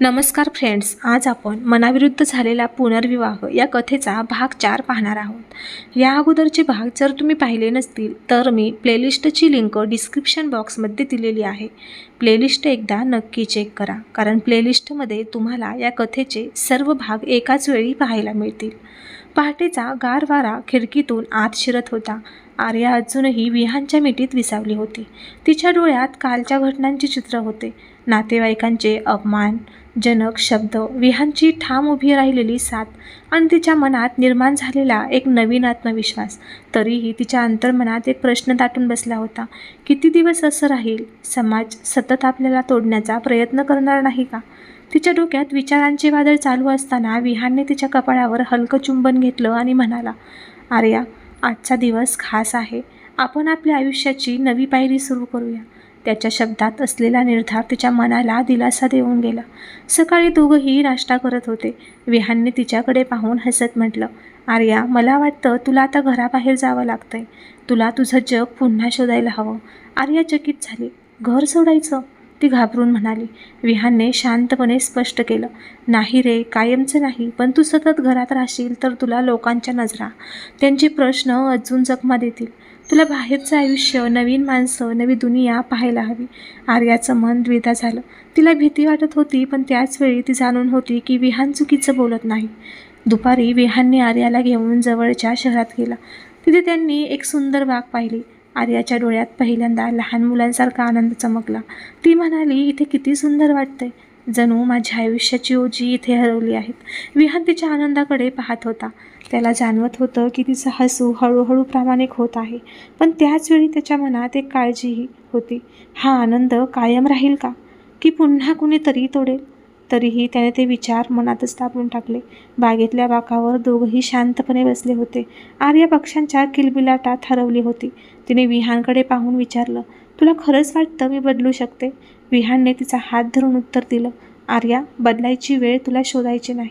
नमस्कार फ्रेंड्स आज आपण मनाविरुद्ध झालेला पुनर्विवाह या कथेचा भाग चार पाहणार आहोत. या अगोदरचे भाग जर तुम्ही पाहिले नसतील तर मी प्लेलिस्टची लिंक डिस्क्रिप्शन बॉक्समध्ये दिलेली आहे. प्लेलिस्ट एकदा नक्की चेक करा कारण प्लेलिस्टमध्ये तुम्हाला या कथेचे सर्व भाग एकाच वेळी पाहायला मिळतील. पहाटेचा गार वारा खिडकीतून आत शिरत होता. आर्या अजूनही विहांच्या मिठीत विसावली होती. तिच्या डोळ्यात कालच्या घटनांचे चित्र होते. नातेवाईकांचे अपमान जनक शब्द. विहांची ठाम उभी राहिलेली साथ आणि तिच्या मनात निर्माण झालेला एक नवीन आत्मविश्वास. तरीही तिच्या अंतर्मनात एक प्रश्न दाटून बसला होता. किती दिवस असं राहील? समाज सतत आपल्याला तोडण्याचा प्रयत्न करणार नाही का? तिच्या डोक्यात विचारांचे वादळ चालू असताना विहानने तिच्या कपाळावर हलकं चुंबन घेतलं आणि म्हणाला आर्या आजचा दिवस खास आहे. आपण आपल्या आयुष्याची नवी पायरी सुरू करूया. त्याच्या शब्दात असलेला निर्धार तिच्या मनाला दिलासा देऊन गेला. सकाळी दोघंही नाश्ता करत होते. विहानने तिच्याकडे पाहून हसत म्हटलं आर्या मला वाटतं तुला आता घराबाहेर जावं लागतंय. तुला तुझं जग पुन्हा शोधायला हवं. आर्या चकित झाली. घर सोडायचं? ती घाबरून म्हणाली. विहानने शांतपणे स्पष्ट केलं नाही रे कायमचं नाही पण तू सतत घरात राहशील तर तुला लोकांच्या नजरा त्यांचे प्रश्न अजून जखमा देतील. तुला बाहेरचं आयुष्य नवीन माणसं नवी दुनिया पाहायला हवी. आर्याचं मन द्विधा झालं. तिला भीती वाटत होती पण त्याचवेळी ती जाणून होती की विहान चुकीचं बोलत नाही. दुपारी विहानने आर्याला घेऊन जवळच्या शहरात गेला. तिथे त्यांनी एक सुंदर बाग पाहिली. आर्याच्या डोळ्यात पहिल्यांदा लहान मुलांसारखा आनंद चमकला. ती म्हणाली इथे किती सुंदर वाटतंय. जणू माझ्या आयुष्याची ओजी इथे हरवली आहेत. विहान तिच्या आनंदाकडे पाहत होता. त्याला जाणवत होतं की तिचं हसू हळूहळू प्रामाणिक होत आहे. पण त्याचवेळी त्याच्या मनात एक काळजीही होती. हा आनंद कायम राहील का? की पुन्हा कुणीतरी तोडेल? तरीही त्याने ते विचार मनातच दाबून टाकले. बागेतल्या बाकावर दोघंही शांतपणे बसले होते. आर्या पक्ष्यांच्या किलबिलाटात हरवली होती. तिने विहानकडे पाहून विचारलं तुला खरंच वाटतं मी बदलू शकते? विहानने तिचा हात धरून उत्तर दिलं आर्या बदलायची वेळ तुला शोधायची नाही.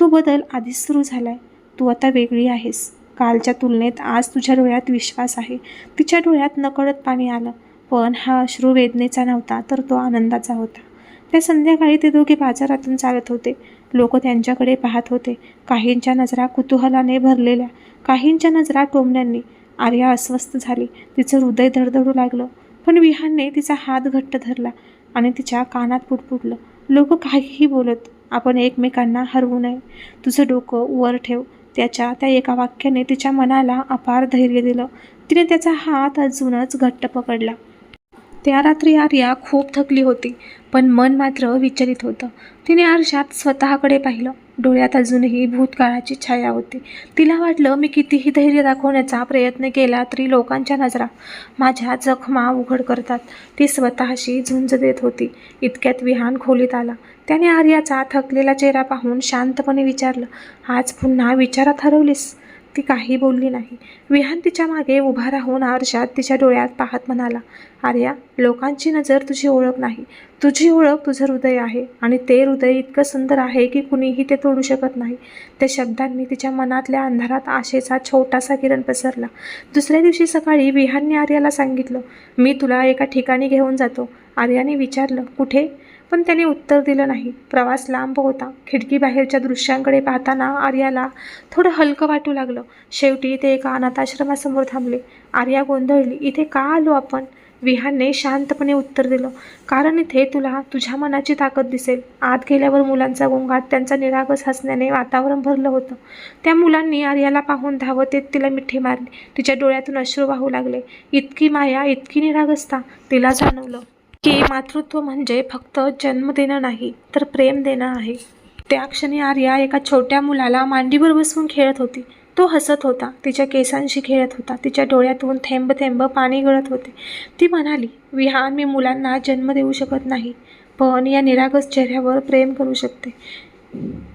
तो बदल आधीच सुरू झाला आहे तू आता वेगळी आहेस. कालच्या तुलनेत आज तुझ्या डोळ्यात विश्वास आहे. तिच्या डोळ्यात नकळत पाणी आलं. पण हा अश्रू वेदनेचा नव्हता तर तो आनंदाचा होता. त्या संध्याकाळी ते दोघे बाजारातून चालत होते. लोक त्यांच्याकडे पाहत होते. काहींच्या नजरा कुतूहलाने भरलेल्या काहींच्या नजरा टोमण्यांनी. आर्या अस्वस्थ झाली. तिचं हृदय धडधडू लागलं. पण विहानने तिचा हात घट्ट धरला आणि तिच्या कानात पुटपुटलं लोक काहीही बोलत आपण एकमेकांना हरवू नये. तुझं डोकं वर ठेव. त्याच्या त्या एका वाक्याने तिच्या मनाला अपार धैर्य दिलं. तिने त्याचा हात अजूनच घट्ट पकडला. त्या रात्री आर्या खूप थकली होती पण मन मात्र विचलित होतं. तिने आरशात स्वतःकडे पाहिलं. डोळ्यात अजूनही भूतकाळाची छाया होती. तिला वाटलं मी कितीही धैर्य दाखवण्याचा प्रयत्न केला तरी लोकांच्या नजरा माझ्या जखमा उघड करतात ती स्वतःशी झुंज देत होती. इतक्यात विहान खोलीत आला. त्याने आर्याचा थकलेला चेहरा पाहून शांतपणे विचारलं आज पुन्हा विचारात हरवलीस? ती काही बोलली नाही. विहान तिच्यामागे उभा राहून आरशात तिच्या डोळ्यात पाहत म्हणाला आर्या लोकांची नजर तुझी ओळख नाही. तुझी ओळख तुझं हृदय आहे आणि ते हृदय इतकं सुंदर आहे की कुणीही ते तोडू शकत नाही. त्या शब्दांनी तिच्या मनातल्या अंधारात आशेचा छोटासा किरण पसरला. दुसऱ्या दिवशी सकाळी विहानने आर्याला सांगितलं मी तुला एका ठिकाणी घेऊन जातो. आर्याने विचारलं कुठे? पण त्याने उत्तर दिलं नाही. प्रवास लांब होता. खिडकीबाहेरच्या दृश्यांकडे पाहताना आर्याला थोडं हलकं वाटू लागलं. शेवटी ते एका अनाथाश्रमासमोर थांबले. आर्या गोंधळली इथे का आलो आपण? विहानने शांतपणे उत्तर दिलं कारण इथे तुला तुझ्या मनाची ताकद दिसेल. आत गेल्यावर मुलांचा गोंगाट त्यांचा निरागस हसण्याने वातावरण भरलं होतं. त्या मुलांनी आर्याला पाहून धावत येत तिला मिठी मारली. तिच्या डोळ्यातून अश्रू वाहू लागले. इतकी माया इतकी निरागसता तिला जाणवलं. मातृत्व म्हणजे फक्त जन्म देणं नाही तर प्रेम देणं आहे. त्या क्षणी आर्या एका छोट्या मुलाला मांडीवर बसवून खेळत होती. तो हसत होता तिच्या केसांशी खेळत होता तिच्या डोळ्यातून थेंब थेंब पाणी गळत होते. ती म्हणाली विहान मी मुलांना जन्म देऊ शकत नाही पण या निरागस चेहऱ्यावर प्रेम करू शकते.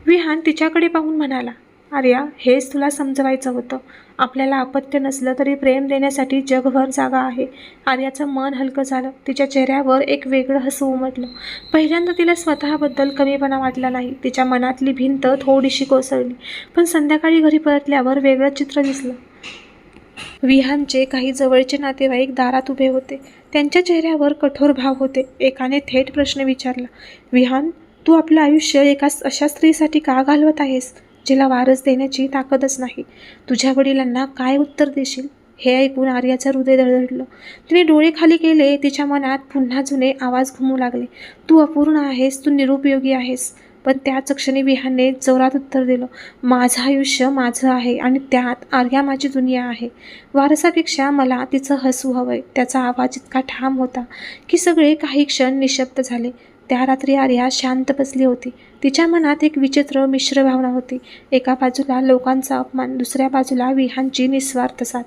विहान तिच्याकडे पाहून म्हणाला आर्या हेच तुला समजवायचं होतं. आपल्याला अपत्य नसलं तरी प्रेम देण्यासाठी जगभर जागा आहे. आर्याचं मन हलकं झालं. तिच्या चेहऱ्यावर एक वेगळं हसू उमटलं. पहिल्यांदा तिला स्वतःबद्दल कमीपणा वाटला नाही. तिच्या मनातली भिंत थोडीशी कोसळली. पण संध्याकाळी घरी परतल्यावर वेगळं चित्र दिसलं. विहानचे काही जवळचे नातेवाईक दारात उभे होते. त्यांच्या चेहऱ्यावर कठोर भाव होते. एकाने थेट प्रश्न विचारला विहान तू आपलं आयुष्य एका अशा स्त्रीसाठी का घालवत आहेस? जिला वारस देण्याची ताकदच नाही. तुझ्या वडिलांना काय उत्तर देशील? हे ऐकून आर्याचं हृदय दळदळलं तिने डोळे खाली केले तिच्या मनात पुन्हा जुने आवाज घुमू लागले. तू अपूर्ण आहेस तू निरुपयोगी आहेस. पण त्याच क्षणी विहानने जोरात उत्तर दिलं माझं आयुष्य माझं आहे आणि त्यात आर्या माझी दुनिया आहे. वारसापेक्षा मला तिचं हसू हवंय. त्याचा आवाज इतका ठाम होता की सगळे काही क्षण निशब्द झाले. त्या रात्री आर्या शांत बसली होती. तिच्या मनात एक विचित्र मिश्र भावना होती. एका बाजूला लोकांचा अपमान दुसऱ्या बाजूला विहानची निस्वार्थ साथ.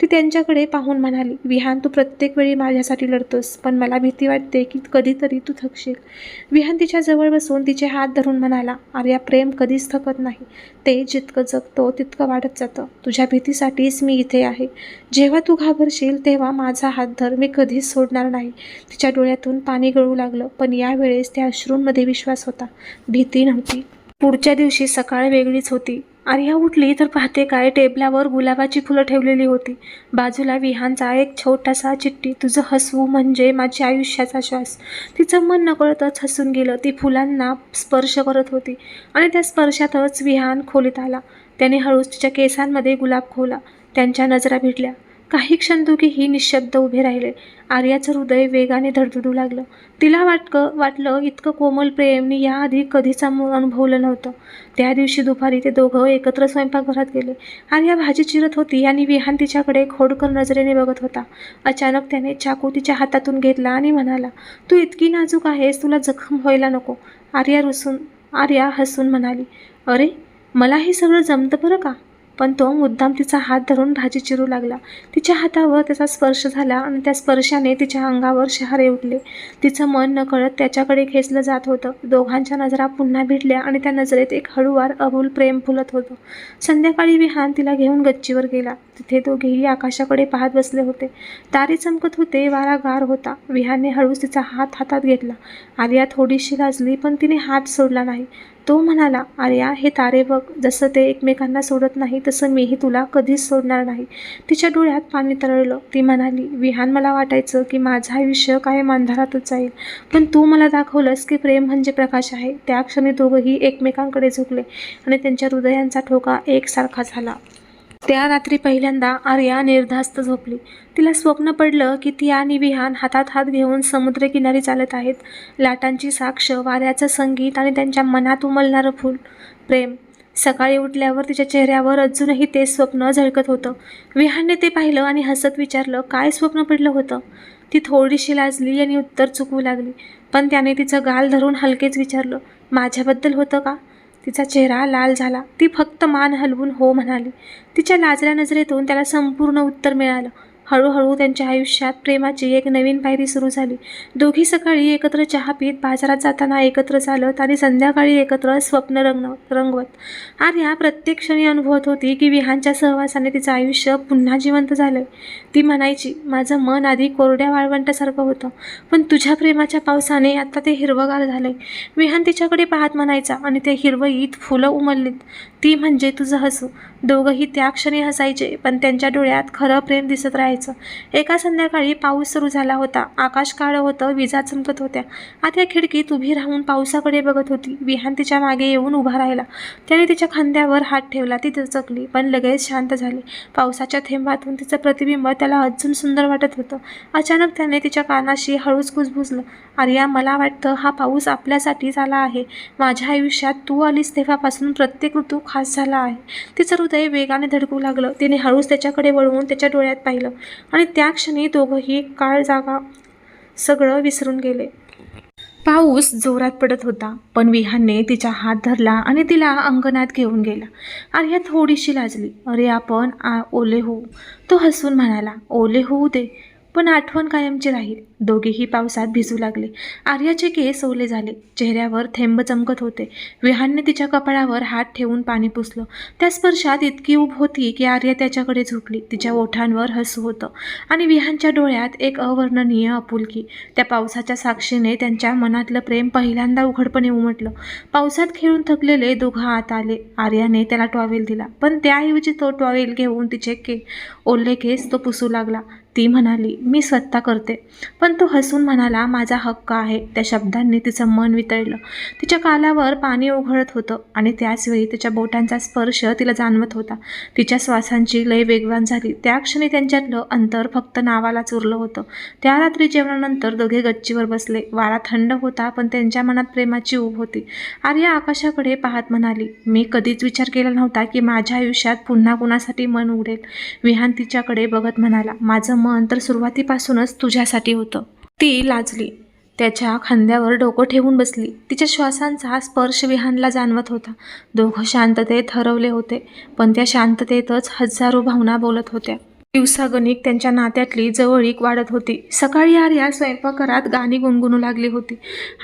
ती त्यांच्याकडे पाहून म्हणाली विहान तू प्रत्येक वेळी माझ्यासाठी लढतोस पण मला भीती वाटते की कधीतरी तू थकशील. विहान तिच्या जवळ बसून तिचे हात धरून म्हणाला आर्या प्रेम कधीच थकत नाही. ते जितकं जगतो तितकं वाढत जातं. तुझ्या भीतीसाठीच मी इथे आहे. जेव्हा तू घाबरशील तेव्हा माझा हात धर. मी कधीच सोडणार नाही. तिच्या डोळ्यातून पाणी गळू लागलं पण यावेळेस त्या अश्रूंमध्ये विश्वास होता. भीती नव्हती. पुढच्या दिवशी सकाळ वेगळीच होती. आर्या उठली तर पाहते काय टेबलावर गुलाबाची फुलं ठेवलेली होती. बाजूला विहानचा एक छोटासा चिठ्ठी तुझं हसवू म्हणजे माझ्या आयुष्याचा श्वास. तिचं मन नकळतच हसून गेलं. ती फुलांना स्पर्श करत होती आणि त्या स्पर्शातच विहान खोलीत आला. त्याने हळूच तिच्या केसांमध्ये गुलाब खोला त्यांच्या नजरा भिडल्या. काही क्षण दोघेही निशब्द उभे राहिले. आर्याचं हृदय वेगाने धडधडू लागलं. तिला वाटकं वाटलं इतकं कोमल प्रेम मी याआधी कधीच अनुभवलं नव्हतं. त्या दिवशी दुपारी ते दोघं एकत्र स्वयंपाकघरात गेले. आर्या भाजी चिरत होती आणि विहान तिच्याकडे खोडकर नजरेने बघत होता. अचानक त्याने चाकू तिच्या हातातून घेतला आणि म्हणाला तू इतकी नाजूक आहेस तुला जखम व्हायला नको. आर्या रुसून आर्या हसून म्हणाली अरे मला हे सगळं जमतं बरं का? पण तो मुद्दाम तिचा हात धरून भाजी चिरू लागला. तिच्या हातावर त्याचा स्पर्श झाला आणि त्या स्पर्शाने तिच्या अंगावर शहारे उठले. तिचं मन नकळत त्याच्याकडे खेचलं जात होतं. दोघांच्या नजरा पुन्हा भिडल्या आणि त्या नजरेत एक हळूवार अबूल प्रेम फुलत होतं. संध्याकाळी विहान तिला घेऊन गच्चीवर गेला. तिथे दोघेही आकाशाकडे पाहत बसले होते. तारे चमकत होते वारा गार होता. विहानने हळूच तिचा हात हातात घेतला. आर्या थोडीशी लाजली पण तिने हात सोडला नाही. तो म्हणाला आर्या हे तारे बघ. जसं ते एकमेकांना सोडत नाही तसं मीही तुला कधीच सोडणार नाही. तिच्या डोळ्यात पाणी तरळलं. ती म्हणाली विहान मला वाटायचं की माझं आयुष्य कायम अंधारातच जाईल. पण तू मला दाखवलंस की प्रेम म्हणजे प्रकाश आहे. त्या क्षणी दोघंही एकमेकांकडे झुकले आणि त्यांच्या हृदयांचा ठोका एकसारखा झाला. त्या रात्री पहिल्यांदा आर्या निर्धास्त झोपली. तिला स्वप्न पडलं की ती आणि विहान हातात हात घेऊन समुद्रकिनारी चालत आहेत. लाटांची साक्ष वाऱ्याचं संगीत आणि त्यांच्या मनात उमलणारं फूल. प्रेम. सकाळी उठल्यावर तिच्या चेहऱ्यावर अजूनही ते स्वप्न झळकत होतं. विहानने ते पाहिलं आणि हसत विचारलं काय स्वप्न पडलं होतं? ती थोडीशी लाजली आणि उत्तर चुकवू लागली. पण त्याने तिचं गाल धरून हलकेच विचारलं माझ्याबद्दल होतं का? तिचा चेहरा लाल झाला. ती फक्त मान हलवून हो म्हणाली. तिच्या लाजऱ्या नजरेतून त्याला संपूर्ण उत्तर मिळालं. हळूहळू त्यांच्या आयुष्यात प्रेमाची एक नवीन पायरी सुरू झाली. दोघी सकाळी एकत्र चहा पीत बाजारात जाताना एकत्र चालत आणि संध्याकाळी एकत्र स्वप्न रंग रंगवत. आर्या प्रत्येक क्षणी अनुभवत होती की विहानच्या सहवासाने तिचं आयुष्य पुन्हा जिवंत झालं ती म्हणायची माझं मन आधी कोरड्या वाळवंटासारखं होतं पण तुझ्या प्रेमाच्या पावसाने आता ते हिरवगार झालं विहान तिच्याकडे पाहत म्हणायचा आणि ते हिरवईत फुलं उमललीत. ती म्हणजे तुझं हसू. दोघंही त्या क्षणी हसायचे पण त्यांच्या डोळ्यात खरं प्रेम दिसत राहायचं. एका संध्याकाळी पाऊस सुरू झाला होता. आकाश काळं होतं विजा चमकत होत्या. आता खिडकीत उभी राहून पावसाकडे बघत होती. विहान तिच्यामागे येऊन उभा राहिला. त्याने तिच्या खांद्यावर हात ठेवला ती चकली पण लगेच शांत झाली. पावसाच्या थेंबातून तिचं प्रतिबिंब त्याला अजून सुंदर वाटत होतं. अचानक त्याने तिच्या कानाशी हळूच कुजबुजलं. आर्या मला वाटतं हा पाऊस आपल्यासाठीच आला आहे. माझ्या आयुष्यात तू आलीस तेव्हापासून प्रत्येक ऋतू खास झाला आहे. तिचं हृदय वेगाने धडकू लागलं. तिने हळूच त्याच्याकडे वळवून त्याच्या डोळ्यात पाहिलं आणि त्या क्षणी दोघंही काळ जागा सगळं विसरून गेले. पाऊस जोरात पडत होता पण विहानने तिचा हात धरला आणि तिला अंगणात घेऊन गेला. आर्या थोडीशी लाजली. अरे आपण आ ओले होऊ तो हसून म्हणाला. ओले होऊ दे. पण आठवण कायमची राहील. दोघेही पावसात भिजू लागले. आर्याचे केस ओले झाले. चेहऱ्यावर थेंब चमकत होते. विहानने तिच्या कपाळावर हात ठेवून पाणी पुसलं. त्या स्पर्शात इतकी उभ होती की आर्या त्याच्याकडे झुकली. तिच्या ओठांवर हसू होतं. आणि विहानच्या डोळ्यात एक अवर्णनीय आपुलकी. त्या पावसाच्या साक्षीने त्यांच्या मनातलं प्रेम पहिल्यांदा उघडपणे उमटलं. पावसात खेळून थकलेले दोघं आत आले. आर्याने त्याला टॉवेल दिला. पण त्याऐवजी तो टॉवेल घेऊन तिचे के ओल्ले केस तो पुसू लागला. ती म्हणाली मी स्वतः करते. पण तो हसून म्हणाला माझा हक्क आहे. त्या शब्दांनी तिचं मन वितळलं. तिच्या कालावर पाणी ओघळत होतं आणि त्याचवेळी तिच्या बोटांचा स्पर्श तिला जाणवत होता. तिच्या श्वासांची लय वेगवान झाली. त्या क्षणी त्यांच्यातलं अंतर फक्त नावालाच उरलं होतं. त्या रात्री जेवणानंतर दोघे गच्चीवर बसले. वारा थंड होता पण त्यांच्या मनात प्रेमाची ऊब होती. आर्या आकाशाकडे पाहत म्हणाली मी कधीच विचार केला नव्हता की माझ्या आयुष्यात पुन्हा कुणासाठी मन उघडेल. विहान तिच्याकडे बघत म्हणाला माझं मन तर सुरुवातीपासूनच तुझ्यासाठी होतं. ती लाजली. त्याच्या खांद्यावर डोकं ठेवून बसली. तिच्या श्वासांचा स्पर्श विहानला जाणवत होता. दोघं शांततेत हरवले होते पण त्या शांततेतच हजारो भावना बोलत होत्या. दिवसागणिक त्यांच्या नात्यातली जवळीक वाढत होती. सकाळी आर्या स्वयंपाकघरात गाणी गुणगुणू लागली होती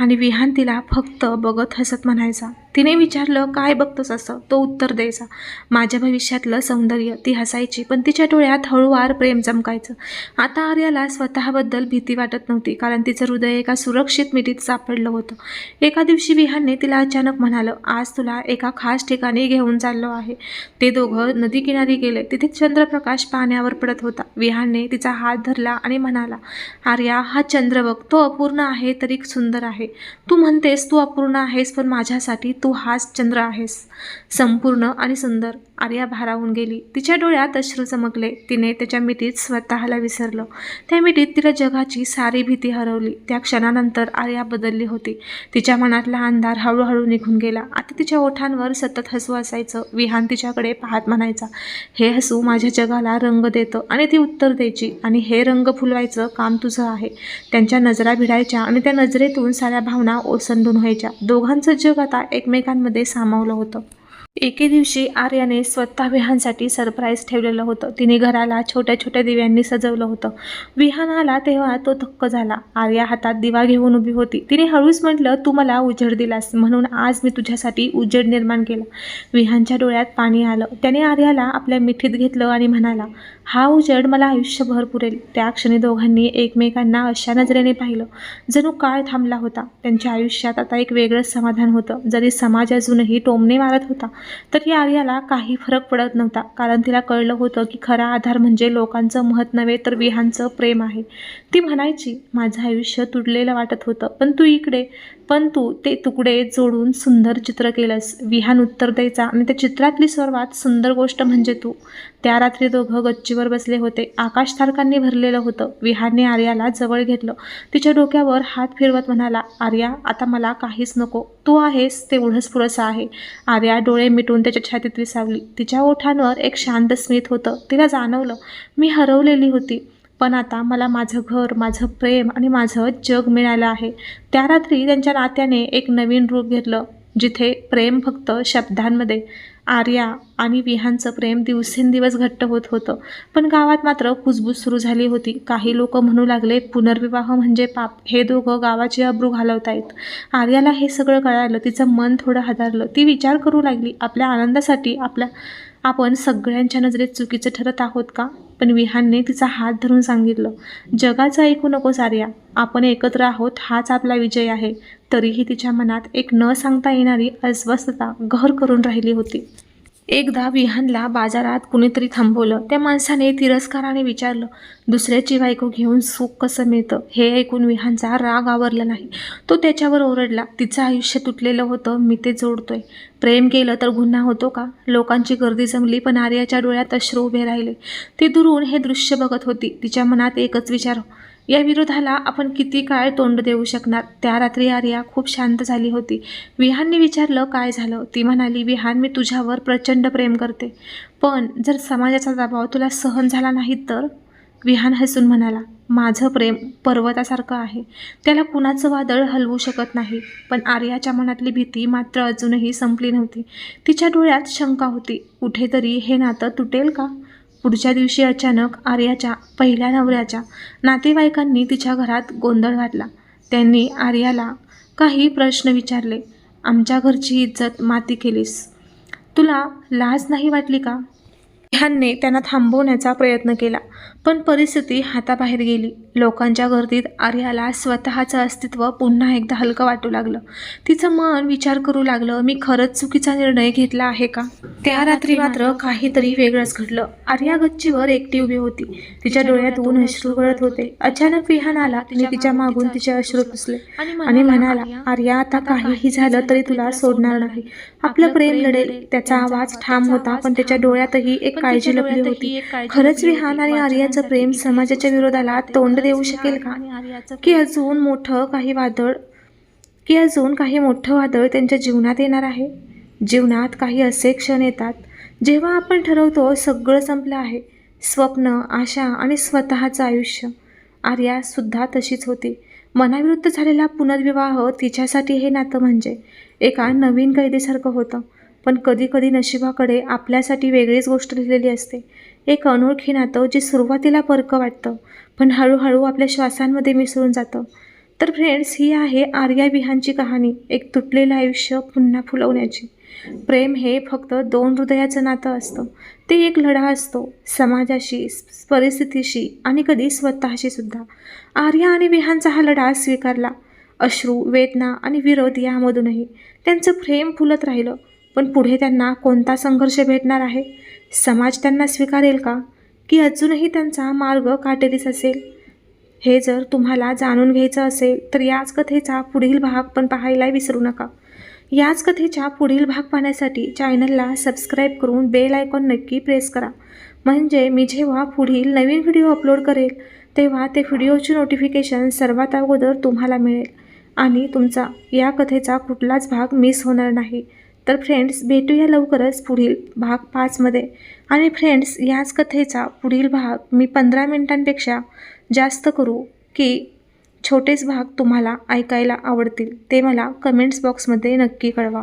आणि विहान तिला फक्त बघत हसत म्हणायचा तिने विचारलं काय बघतोस असं? तो उत्तर द्यायचा. माझ्या भविष्यातलं सौंदर्य ती हसायची पण तिच्या डोळ्यात हळूवार प्रेम चमकायचं. आता आर्याला स्वतःबद्दल भीती वाटत नव्हती कारण तिचं हृदय एका सुरक्षित मिठीत सापडलं होतं. एका दिवशी विहानने तिला अचानक म्हणालं आज तुला एका खास ठिकाणी घेऊन चाललो आहे. ते दोघं नदीकिनारी गेले. तिथे चंद्रप्रकाश पाण्यावर पडत होता. विहानने तिचा हात धरला आणि म्हणाला आर्या हा चंद्र बघ तो अपूर्ण आहे तरी सुंदर आहे. तू म्हणतेस तू अपूर्ण आहेस पण माझ्यासाठी तू हाच चंद्र आहेस. संपूर्ण आणि सुंदर आर्या भारावून गेली. तिच्या डोळ्यात अश्रू चमकले. तिने त्याच्या मिठीत स्वतःला विसरलं. त्या मिठीत तिला जगाची सारी भीती हरवली. त्या क्षणानंतर आर्या बदलली होती. तिच्या मनातला अंधार हळूहळू निघून गेला. आता तिच्या ओठांवर सतत हसू असायचं. विहान तिच्याकडे पाहत म्हणायचा हे हसू माझ्या जगाला रंग देतं आणि ती उत्तर द्यायची आणि हे रंग फुलवायचं काम तुझं आहे. त्यांच्या नजरा भिडायच्या आणि त्या नजरेतून साऱ्या भावना ओसंडून व्हायच्या. दोघांचं जग आता एक एकमेकांमध्ये सामावलं होतं. एके दिवशी आर्याने स्वतः विहानसाठी सरप्राईज ठेवलेलं होतं. तिने घराला छोट्या छोट्या दिव्यांनी सजवलं होतं. विहान आला तेव्हा तो थक्क झाला. आर्या हातात दिवा घेऊन उभी होती. तिने हळूच म्हटलं तू मला उजेड दिलास म्हणून आज मी तुझ्यासाठी उजेड निर्माण केला. विहानच्या डोळ्यात पाणी आलं. त्याने आर्याला आपल्या मिठीत घेतलं आणि म्हणाला हा उजेड मला आयुष्यभर पुरेल. त्या क्षणी दोघांनी एकमेकांना अशा नजरेने पाहिलं. जणू काळ थांबला होता. त्यांच्या आयुष्यात आता एक वेगळंच समाधान होतं. जरी समाज अजूनही टोमणे मारत होता तरी आर्याला काही फरक पडत नव्हता. कारण तिला कळलं होतं की खरा आधार म्हणजे लोकांचं महत नव्हे तर विहांचं प्रेम आहे. ती म्हणायची माझं आयुष्य तुटलेलं वाटत होतं पण तू इकडे पण तू ते तुकडे जोडून सुंदर चित्र केलंस. विहान उत्तर द्यायचा. आणि त्या चित्रातली सर्वात सुंदर गोष्ट म्हणजे तू. त्या रात्री दोघं गच्चीवर बसले होते. आकाश तारकांनी भरलेलं होतं. विहानने आर्याला जवळ घेतलं. तिच्या डोक्यावर हात फिरवत म्हणाला आर्या आता मला काहीच नको. तू आहेस तेवढंच पुरसं आहे. आर्या डोळे मिटून त्याच्या छातीत विसावली. तिच्या ओठांवर एक शांत स्मित होतं. तिला जाणवलं मी हरवलेली होती. पण आता मला माझं घर माझं प्रेम आणि माझं जग मिळालं आहे. त्या रात्री त्यांच्या नात्याने एक नवीन रूप घेतलं जिथे प्रेम फक्त शब्दांमध्ये आर्या आणि विहांचं प्रेम दिवसेंदिवस घट्ट होत होतं. पण गावात मात्र कुजबूज सुरू झाली होती. काही लोक म्हणू लागले पुनर्विवाह म्हणजे पाप. हे दोघं गावाची अब्रू घालवतायत. आर्याला हे सगळं कळालं तिचं मन थोडं हादरलं. ती विचार करू लागली आपल्या आनंदासाठी आपल्या आपण सगळ्यांच्या नजरेत चुकीचं ठरत आहोत का? पण विहानने तिचा हात धरून सांगितलं जगाचं ऐकू नको सार्या आपण एकत्र आहोत हाच आपला विजय आहे. तरीही तिच्या मनात एक न सांगता येणारी अस्वस्थता घर करून राहिली होती. एकदा विहानला बाजारात कुणीतरी थांबवलं. त्या माणसाने तिरस्काराने विचारलं दुसऱ्याची बायको घेऊन सुख कसं मिळतं? हे ऐकून विहानचा राग आवरला नाही. तो त्याच्यावर ओरडला तिचं आयुष्य तुटलेलं होतं मी ते जोडतोय. प्रेम केलं तर गुन्हा होतो का? लोकांची गर्दी जमली पण आर्याच्या डोळ्यात अश्रू उभे राहिले. ती दुरून हे दृश्य बघत होती. तिच्या मनात एकच विचार या विरोधाला आपण किती काळ तोंड देऊ शकणार? त्या रात्री आर्या खूप शांत झाली होती. विहानने विचारलं काय झालं? ती म्हणाली विहान मी तुझ्यावर प्रचंड प्रेम करते. पण जर समाजाचा दबाव तुला सहन झाला नाही तर? विहान हसून म्हणाला माझं प्रेम पर्वतासारखं आहे. त्याला कुणाचं वादळ हलवू शकत नाही. पण आर्याच्या मनातली भीती मात्र अजूनही संपली नव्हती. तिच्या डोळ्यात शंका होती. कुठेतरी हे नातं तुटेल का? पुढच्या दिवशी अचानक आर्याच्या पहिल्या नवऱ्याच्या नातेवाईकांनी तिच्या घरात गोंधळ घातला. त्यांनी आर्याला काही प्रश्न विचारले. आमच्या घरची इज्जत माती केलीस. तुला लाज नाही वाटली का? ह्यांनी त्यांना थांबवण्याचा प्रयत्न केला पण परिस्थिती हाताबाहेर गेली. लोकांच्या गर्दीत आर्याला स्वतःचं अस्तित्व पुन्हा एकदा हलकं वाटू लागलं. तिचं मन विचार करू लागलं मी खरंच चुकीचा निर्णय घेतला आहे का? त्या रात्री मात्र काहीतरी वेगळंच घडलं. आर्या गच्चीवर एकटी उभी होती. तिच्या डोळ्यातून अश्रू गळत होते. अचानक विहान आला. तिने तिच्या मागून तिचे अश्रू पुसले. आणि म्हणाला आर्या आता काहीही झालं तरी तुला सोडणार नाही. आपलं प्रेम लढेल त्याचा आवाज ठाम होता पण त्याच्या डोळ्यातही एक काळजी लपली होती. खरंच विहान आणि आर्याचं प्रेम समाजाच्या विरोधाला तोंड देऊ शकेल का? की अजून मोठं काही वादळ की अजून काही मोठं वादळ त्यांच्या जीवनात येणार आहे? जीवनात काही असे क्षण येतात जेव्हा आपण ठरवतो सगळं संपलं आहे स्वप्न आशा आणि स्वतःचं आयुष्य. आर्यासुद्धा तशीच होती. मनाविरुद्ध झालेला पुनर्विवाह तिच्यासाठी हे नातं म्हणजे एका नवीन कैदेसारखं होतं. पण कधीकधी नशिबाकडे आपल्यासाठी वेगळीच गोष्ट लिहिलेली असते. एक अनोळखी नातं जे सुरुवातीला परकं वाटतं पण हळूहळू आपल्या श्वासांमध्ये मिसळून जातं. तर फ्रेंड्स ही आहे आर्या विहांची कहाणी एक तुटलेलं आयुष्य पुन्हा फुलवण्याची. प्रेम हे फक्त दोन हृदयाचं नातं असतं. ते एक लढा असतो समाजाशी परिस्थितीशी आणि कधी स्वतःशी सुद्धा. आर्या आणि विहांचा हा लढा स्वीकारला. अश्रू वेदना आणि विरोध यामधूनही त्यांचं प्रेम फुलत राहिलं. पण पुढे त्यांना कोणता संघर्ष भेटणार आहे? समाज त्यांना स्वीकारेल का? की अजूनही त्यांचा मार्ग काटेरीच असेल? हे जर तुम्हाला जाणून घ्यायचं असेल तर याच कथेचा पुढील भाग पण पाहायला विसरू नका. याच कथेचा पुढील भाग पाहण्यासाठी चॅनलला सबस्क्राईब करून बेल आयकॉन नक्की प्रेस करा. म्हणजे मी जेव्हा पुढील नवीन व्हिडिओ अपलोड करेल तेव्हा ते व्हिडिओची नोटिफिकेशन सर्वात अगोदर तुम्हाला मिळेल. आणि तुमचा या कथेचा कुठलाच भाग मिस होणार नाही. तर फ्रेंड्स भेटूया लवकरच पुढील भाग पाचमध्ये आणि फ्रेंड्स याच कथेचा पुढील भाग मी पंधरा मिनिटांपेक्षा जास्त करू की छोटेच भाग तुम्हाला ऐकायला आवडतील ते मला कमेंट्स बॉक्समध्ये नक्की कळवा.